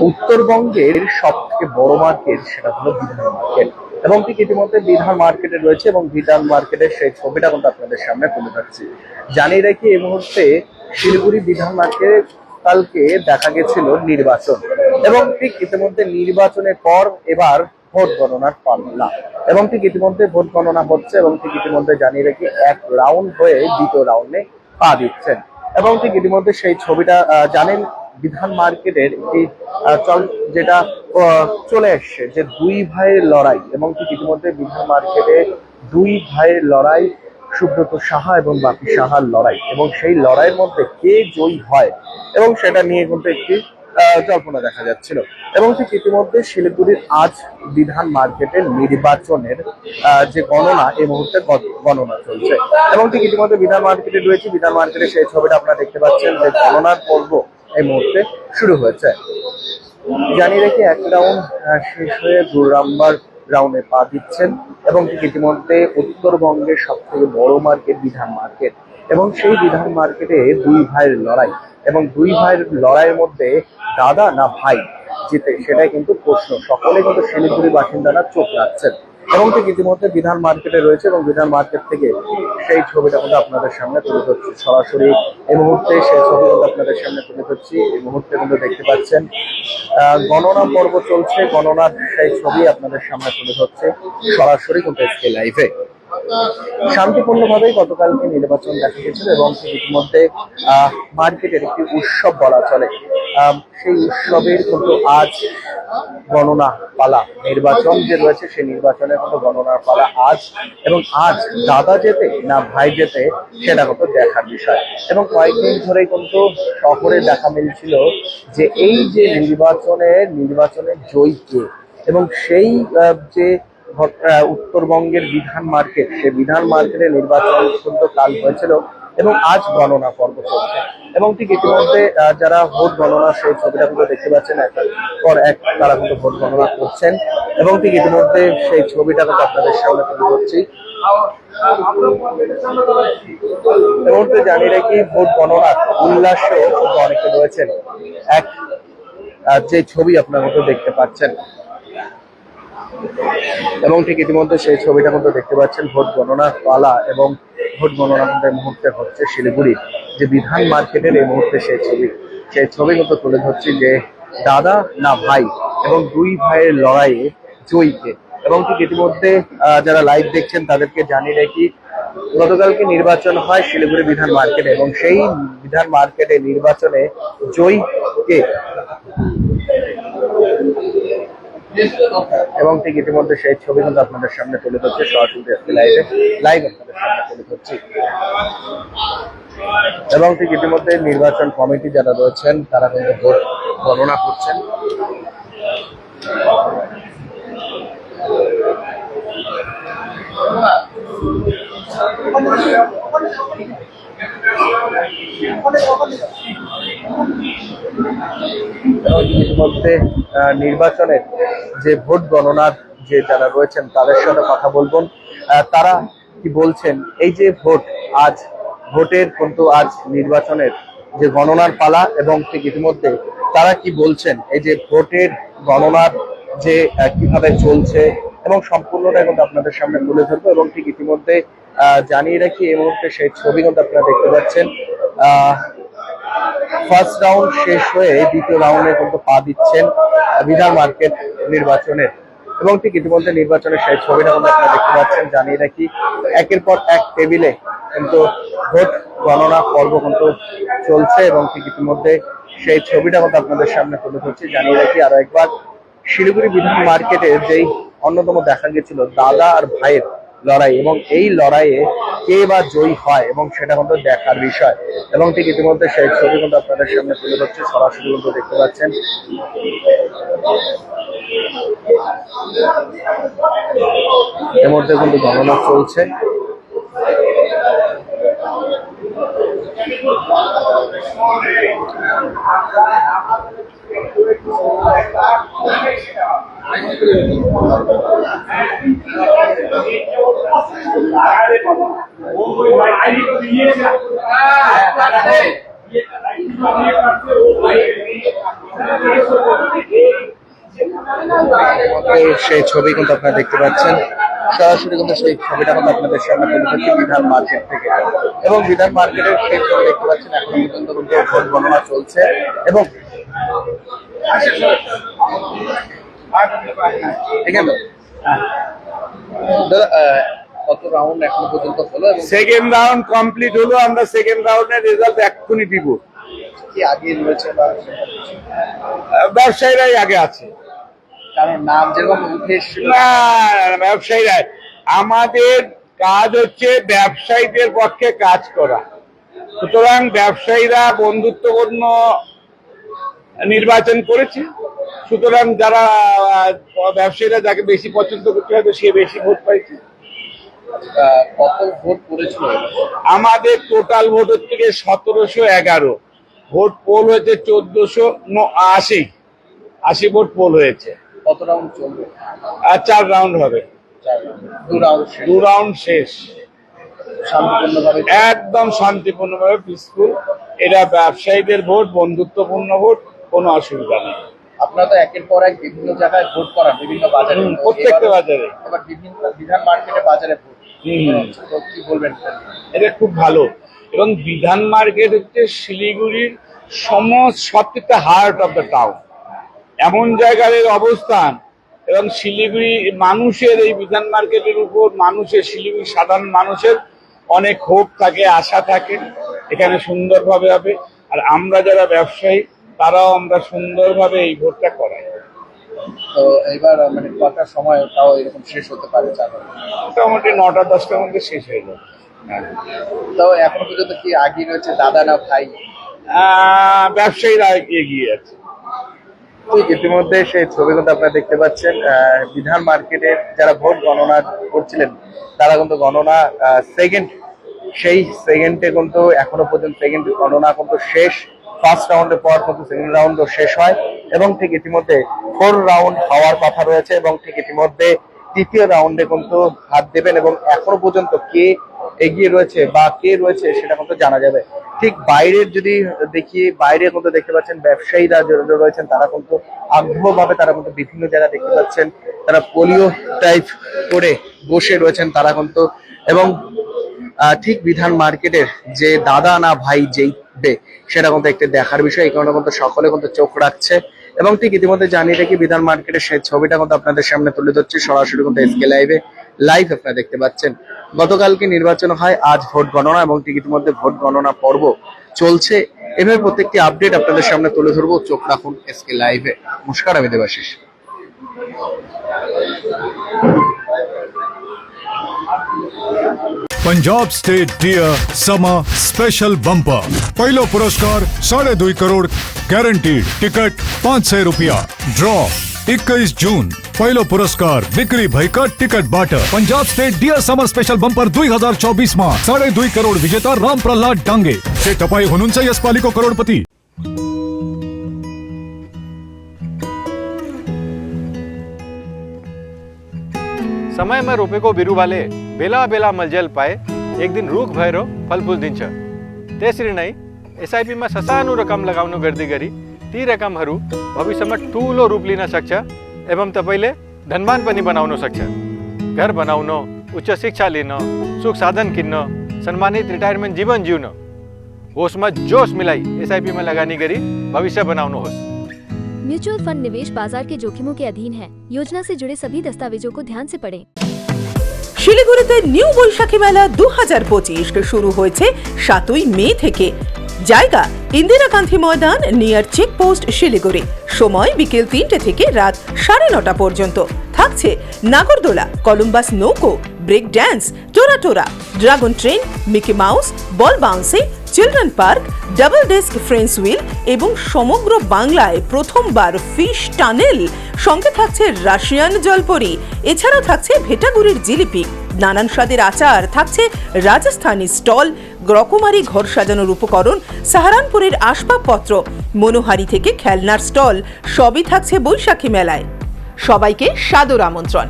উত্তরবঙ্গের সব থেকে বড় মার্কেট সেটা হলো বিধান মার্কেট এবং ঠিক ইতিমধ্যে বিধান মার্কেটে রয়েছে এবং বিধান মার্কেটের সেই ছবিটা কিন্তু আপনাদের সামনে তুলে ধরছি। জানিয়ে রাখি এই মুহূর্তে শিলিগুড়ি বিধান মার্কেটে কালকে দেখা গেছিল নির্বাচন এবং ঠিক ইতিমধ্যে নির্বাচনের পর এবার ভোট গণনার পাল্লা এবং ঠিক ইতিমধ্যে ভোট গণনা হচ্ছে এবং ঠিক ইতিমধ্যে জানিয়ে রাখি এক রাউন্ড হয়ে দ্বিতীয় রাউন্ডে পা দিচ্ছেন এবং ঠিক ইতিমধ্যে সেই ছবিটা জানেন বিধান মার্কেটের আহ, চল যেটা চলে এসছে যে দুই ভাইয়ের লড়াই এবং ঠিক ইতিমধ্যে বিধান মার্কেটে দুই ভাইয়ের লড়াই সুব্রত সাহা এবং বাপি সাহার লড়াই এবং সেই লড়াইয়ের মধ্যে কে জয়ী হয় এবং সেটা নিয়ে কিন্তু একটি জল্পনা দেখা যাচ্ছিল এবং ঠিক ইতিমধ্যে শিলিগুড়ির আজ বিধান মার্কেটের নির্বাচনের যে গণনা এই মুহূর্তে গণনা চলছে এবং ঠিক ইতিমধ্যে বিধান মার্কেটে রয়েছে বিধান মার্কেটে সেই ছবিটা আপনারা দেখতে পাচ্ছেন যে গণনার পর্ব এই মুহূর্তে শুরু হয়েছে। জানিয়ে রেখে, এক রাউন্ড শেষ হয়ে দু রাউন্ডে পা দিচ্ছেন এবং ইতিমধ্যে উত্তরবঙ্গের সব থেকে বড় মার্কেট বিধান মার্কেট এবং সেই বিধান মার্কেটে দুই ভাইয়ের লড়াই এবং দুই ভাইয়ের লড়াইয়ের মধ্যে দাদা না ভাই জিতে, সেটাই কিন্তু প্রশ্ন। সকলে কিন্তু শিলিগুড়ি বাসিন্দারা চোখ রাখছেন। এবং ঠিক ইতিমধ্যে বিধান মার্কেটে রয়েছে এবং বিধান মার্কেট থেকে সেই ছবিটা কিন্তু আপনাদের সামনে তুলে ধরছি। সরাসরি এই মুহূর্তে সেই ছবি কিন্তু আপনাদের সামনে তুলে ধরছি। এই মুহূর্তে কিন্তু দেখতে পাচ্ছেন গণনা পর্ব চলছে। গণনার সেই ছবি আপনাদের সামনে তুলে ধরছে। সরাসরি কিন্তু এসকে লাইভে শান্তিপূর্ণভাবেই গতকালকে নির্বাচন দেখা গেছিল এবং ইতিমধ্যে মার্কেটের একটি উৎসব বলা চলে। সেই উৎসবের কিন্তু আজ গণনা পালা। নির্বাচন যে রয়েছে, সেই নির্বাচনের কিন্তু গণনার পালা আজ এবং আজ দাদা যেতে না ভাই যেতে, সেটা কিন্তু দেখার বিষয়। এবং কয়েকদিন ধরেই কিন্তু শহরে দেখা মিলছিল যে এই যে নির্বাচনে নির্বাচনের জয়ী কে এবং সেই যে উত্তরবঙ্গের বিধান মার্কেট, সে বিধান মার্কেটে নির্বাচন কিন্তু কাল হয়েছিল এবং আজ গণনা পর্ব চলছে। এবং ঠিক ইতিমধ্যে যারা ভোট গণনা সেই ছবিটা কিন্তু দেখতে পাচ্ছেন, একের পর এক তারা কিন্তু ভোট গণনা করছেন। এবং ঠিক ইতিমধ্যে সেই ছবিটা কিন্তু আপনাদের সামনে তুলে ধরছি। জানিয়ে রাখি, ভোট গণনার উল্লাসেও কিন্তু অনেকে রয়েছেন। এক যে ছবি আপনার মতো দেখতে পাচ্ছেন এবং ঠিক ইতিমধ্যে সেই ছবিটা কিন্তু দেখতে পাচ্ছেন ভোট গণনার পালা এবং ভোট গণনা কিন্তু এই মুহূর্তে হচ্ছে শিলিগুড়ি। যে বিধান মার্কেটের এই মুহূর্তে সেই ছবি। সেই ছবি কিন্তু তুলে ধরছি যে দাদা না ভাই এবং দুই ভাইয়ের লড়াইয়ে জয়ীকে। এবং ঠিক ইতিমধ্যে যারা লাইভ দেখছেন তাদেরকে জানিয়ে রাখি গতকালকে নির্বাচন হয় শিলিগুড়ি বিধান মার্কেটে এবং সেই বিধান মার্কেটে নির্বাচনে জয়ী কে এবং ঠিক ইতিমধ্যে সেই ছবি কিন্তু আপনাদের সামনে তুলে ধরছে সরাসরি লাইভে লাইভ আপনাদের সামনে তুলে ধরছি। এবং ঠিক ইতিমধ্যে নির্বাচন কমিটি যারা রয়েছেন, তারা কিন্তু ভোট গণনা করছেন। ইতিমধ্যে নির্বাচনের যে ভোট গণনার যে যারা রয়েছেন, তাদের সাথে কথা বলবেন তারা কি বলছেন, এই যে ভোট, আজ ভোটের কিন্তু আজ নির্বাচনের যে গণনার পালা এবং ঠিক ইতিমধ্যে তারা কি বলছেন, এই যে ভোটের গণনার যে কীভাবে চলছে এবং সম্পূর্ণটা কিন্তু আপনাদের সামনে তুলে ধরবো এবং ঠিক ইতিমধ্যে জানিয়ে রাখি, এই মুহূর্তে সেই ছবি কিন্তু আপনারা দেখতে পাচ্ছেন। আহ ফার্স্ট রাউন্ড শেষ হয়ে দ্বিতীয় রাউন্ডে কিন্তু পা দিচ্ছেন বিধান মার্কেট নির্বাচনের। এবং ঠিক ইতিমধ্যে নির্বাচনের সেই ছবিটা আপনারা দেখতে পাচ্ছেন, জানিয়ে রাখি, একের পর এক টেবিলে কিন্তু ভোট গণনা পর্ব কিন্তু চলছে এবং ঠিক ইতিমধ্যে সেই ছবিটা কিন্তু আপনাদের সামনে তুলে ধরছি, জানিয়ে রাখি আরও একবার, শিলিগুড়ি বিধান মার্কেটের যেই অন্যতম দেখা গেছিল, দাদা আর ভাইয়ের লড়াই এবং এই লড়াইয়ে কে বা জয়ী হয় এবং সেটা কিন্তু দেখার বিষয়। এবং ঠিক ইতিমধ্যে সেই ছবি কিন্তু আপনাদের সামনে তুলে ধরছে, সরাসরি কিন্তু দেখতে পাচ্ছেন। এর মধ্যে কিন্তু গণনা চলছে। সেই ছবি কিন্তু আপনারা দেখতে পাচ্ছেন। সরাসরি কিন্তু সেই ছবিটা কিন্তু আপনাদের সামনে তুলে ধরছি বিধান মার্কেট থেকে। এবং বিধান মার্কেটের সেই ছবি দেখতে পাচ্ছেন, এখন পর্যন্ত কিন্তু ভোট গণনা চলছে। এবং কত রাউন্ড পর্যন্ত সেকেন্ড রাউন্ড কমপ্লিট হলো, আমরা সেকেন্ড রাউন্ডের রেজাল্ট এক্ষুনি দিব। কি আগে রয়েছে বা ব্যবসায়ীরাই আগে আছে। কারণ নাম যেরকম উঠে না ব্যবসায়ীরাই। আমাদের কাজ হচ্ছে ব্যবসায়ীদের পক্ষে কাজ করা। সুতরাং ব্যবসায়ীরা বন্ধুত্বপূর্ণ নির্বাচন করেছে। সুতরাং যারা ব্যবসায়ীরা যাকে বেশি পছন্দ করতে হবে সে বেশি ভোট পাইছে। কত ভোট পড়েছিল? আমাদের টোটাল ভোট হচ্ছে সতেরোশো এগারো। ভোট পোল হয়েছে চোদ্দশো আশি। আশি ভোট পোল হয়েছে। কত রাউন্ড চলবে? আর চার রাউন্ড হবে। দু রাউন্ড শেষ। একদম শান্তিপূর্ণভাবে পিসফুল এটা ব্যবসায়ীদের ভোট বন্ধুত্বপূর্ণ ভোট কোনো অসুবিধা নেই। আপনারা তো একের পর এক বিভিন্ন জায়গায় ভোট করান বিভিন্ন বাজারে প্রত্যেকটা বাজারে। এবার বিভিন্ন বিধান মার্কেটে বাজারে ভোট। হুম। তো কি বলবেন? এটা খুব ভালো। এবং বিধান মার্কেট হচ্ছে শিলিগুড়ির সমস্ত সবথেকে হার্ট অফ দ্য টাউন এমন জায়গার এর অবস্থান এবং শিলিগুড়ি মানুষের এই বিধান মার্কেটের উপর মানুষের শিলিগুড়ি সাধারণ মানুষের অনেক হোপ থাকে আশা থাকে। এখানে সুন্দরভাবে হবে। আর আমরা যারা ব্যবসায়ী তারাও আমরা সুন্দরভাবে এই ভোটটা করাই। তো এবার মানে কটার সময় তাও এরকম শেষ হতে পারে মোটামুটি নটা দশটার মধ্যে শেষ হয়ে যাবে। তো এখনও পর্যন্ত কি আগে রয়েছে দাদা না ভাই? ব্যবসায়ীরা এগিয়ে আছে। ঠিক ইতিমধ্যে সেই ছবি কিন্তু আপনারা দেখতে পাচ্ছেন বিধান মার্কেটের যারা ভোট গণনা করছিলেন তারা কিন্তু গণনা সেকেন্ড সেই সেকেন্ডে কিন্তু এখনও পর্যন্ত সেকেন্ড গণনা কিন্তু শেষ ফার্স্ট রাউন্ডের পর কিন্তু সেকেন্ড রাউন্ডও শেষ হয় এবং ঠিক ইতিমধ্যে ফোর রাউন্ড হওয়ার কথা রয়েছে এবং ঠিক ইতিমধ্যে তৃতীয় রাউন্ডে কিন্তু হাত দেবেন এবং এখনও পর্যন্ত কে এগিয়ে রয়েছে বা কে রয়েছে সেটা কিন্তু জানা যাবে। ঠিক বাইরের যদি দেখি, বাইরে কিন্তু দেখতে পাচ্ছেন ব্যবসায়ীরা যারা রয়েছেন, তারা কিন্তু আগ্রহভাবে তারা কিন্তু বিভিন্ন জায়গা দেখতে পাচ্ছেন। তারা পোলিও টাইপ করে বসে রয়েছেন তারা কিন্তু। এবং ঠিক বিধান মার্কেটের যে দাদা না ভাই যেইবে সেটা কিন্তু একটি দেখার বিষয়। এই কারণে কিন্তু সকলে কিন্তু চোখ রাখছে। এবং ঠিক ইতিমধ্যে জানিয়ে রাখি, বিধান মার্কেটের সেই ছবিটা কিন্তু আপনাদের সামনে তুলে ধরছি। সরাসরি কিন্তু এসকে লাইভে লাইভ আপনারা দেখতে পাচ্ছেন। গতকালকে নির্বাচন হয়, আজ ভোট গণনা এবং ইতিমধ্যে ভোট গণনা পর্ব চলছে। এভাবে প্রত্যেকটি আপডেট আপনাদের সামনে তুলে ধরবো। চোখ রাখুন এসকে লাইভে নমস্কার, আমি Debashis. Punjab state dear summer special bumper પહેલો પુરસ્કાર સાડે દુઈ કરોડ ગેરંટીડ ટિકટ પાંચસો રૂપિયા ડ્રો इक्कीस जून, पहलो पुरस्कार बिक्री भयकर टिकट बाट। Punjab state dear summer special bumper दुई हज़ार चौबीस मा साढ़े दुई करोड़ विजेता राम प्रहलाद डांगे। से तपाई हुनुहुन्छ यस पालीको करोडपति। समय में रोपे को बिरुवाले बेला बेला मलजल पाए, एक दिन रुख भर फल फूल दिन्छ। त्यसरी नै एसआइपीमा ससानो रकम लगाउनु गर्दै गरी ती रकमहरू भविष्यमा ठुलो रूप लिन सक्छ एवं तपाईँले धनवान पनि बनाउन सक्छ घर बनाउन उच्च शिक्षा लिन सुख साधन किन्न सम्मानित रिटायरमेन्ट जीवन जिउन होसमा जोस मिलाई एसआइपीमा लगानी गरी भविष्य बनाउनुहोस् म्यूचुअल फंड निवेश बाजार के जोखिमों के अधीन है योजना से जुड़े सभी दस्तावेजों को ध्यान से पढ़ें। শিলিগুড়িতে নিউ বৈশাখী মেলা দু হাজার পঁচিশ শুরু হয়েছে সাতই মে থেকে জায়গা, ইন্দিরা গান্ধী ময়দান নিয়ার চেকপোস্ট শিলিগুড়ি। সময় বিকেল তিনটে থেকে রাত সাড়ে নটা পর্যন্ত। থাকছে নাগরদোলা, কলম্বাস নৌকো break dance Tora Tora dragon train Mickey Mouse ball bouncing children park, double desk Ferris wheel এবং সমগ্র বাংলায় প্রথমবার ফিশ টানেল। সঙ্গে থাকছে রাশিয়ান জলপরি, এছাড়াও থাকছে ভেটাগুড়ির জিলিপি। নানান স্বাদের আচার, থাকছে রাজস্থানী স্টল রকমারি ঘর সাজানোর উপকরণ, সাহারানপুরের আসবাবপত্র, মনোহারি থেকে খেলনার স্টল, সবই থাকছে বৈশাখী মেলায়। সবাইকে সাদর আমন্ত্রণ।